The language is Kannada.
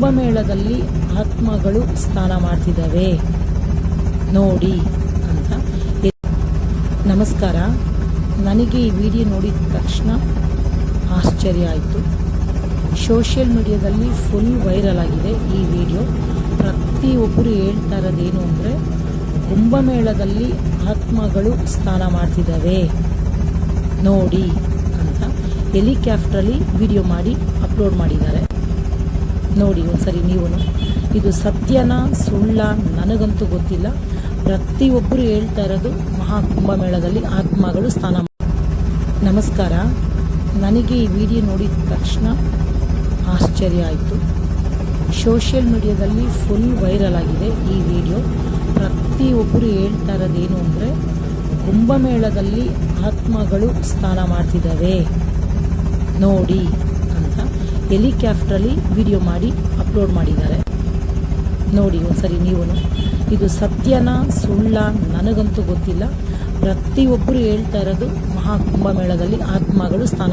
ಕುಂಭಮೇಳದಲ್ಲಿ ಆತ್ಮಗಳು ಸ್ನಾನ ಮಾಡ್ತಿದ್ದಾವೆ. ನೋಡಿ ಅಂತ. ನಮಸ್ಕಾರ. ನನಗೆ ಈ ವಿಡಿಯೋ ನೋಡಿದ ತಕ್ಷಣ ಆಶ್ಚರ್ಯ ಆಯಿತು. ಸೋಷಿಯಲ್ ಮೀಡಿಯಾದಲ್ಲಿ ಫುಲ್ ವೈರಲ್ ಆಗಿದೆ ಈ ವಿಡಿಯೋ. ಪ್ರತಿಯೊಬ್ಬರು ಹೇಳ್ತಾ ಇರೋದೇನು ಅಂದರೆ, ಕುಂಭಮೇಳದಲ್ಲಿ ಆತ್ಮಗಳು ಸ್ನಾನ ಮಾಡ್ತಿದ್ದಾವೆ. ನೋಡಿ ಅಂತ. ಹೆಲಿಕ್ಯಾಪ್ಟ್ರಲ್ಲಿ ವಿಡಿಯೋ ಮಾಡಿ, ಅಪ್ಲೋಡ್ ಮಾಡಿದ್ದಾರೆ. ನೋಡಿ ಒಂದ್ಸರಿ ನೀವು ಇದು ಸತ್ಯನ ಸುಳ್ಳ ನನಗಂತೂ ಗೊತ್ತಿಲ್ಲ. ಪ್ರತಿಯೊಬ್ಬರು ಹೇಳ್ತಾ ಇರೋದು ಮಹಾ ಕುಂಭಮೇಳದಲ್ಲಿ ಆತ್ಮಗಳು ಸ್ನಾನ ನಮಸ್ಕಾರ. ನನಗೆ ಈ ವಿಡಿಯೋ ನೋಡಿದ ತಕ್ಷಣ ಆಶ್ಚರ್ಯ ಆಯಿತು. ಸೋಷಿಯಲ್ ಮೀಡಿಯಾದಲ್ಲಿ ಫುಲ್ ವೈರಲ್ ಆಗಿದೆ ಈ ವಿಡಿಯೋ. ಪ್ರತಿಯೊಬ್ಬರು ಹೇಳ್ತಾ ಇರೋದೇನು ಅಂದರೆ, ಕುಂಭಮೇಳದಲ್ಲಿ ಆತ್ಮಗಳು ಸ್ನಾನ ಮಾಡ್ತಿದ್ದಾವೆ. ನೋಡಿ ಅಂತ. ಹೆಲಿಕಾಪ್ಟ್ರಲ್ಲಿ ವಿಡಿಯೋ ಮಾಡಿ ಅಪ್ಲೋಡ್ ಮಾಡಿದ್ದಾರೆ. ನೋಡಿ ಒಂದ್ಸರಿ ನೀವು ಇದು ಸತ್ಯನ ಸುಳ್ಳ ನನಗಂತೂ ಗೊತ್ತಿಲ್ಲ. ಪ್ರತಿಯೊಬ್ಬರು ಹೇಳ್ತಾ ಇರೋದು ಮಹಾಕುಂಭ ಮೇಳದಲ್ಲಿ ಆತ್ಮಗಳು ಸ್ನಾನ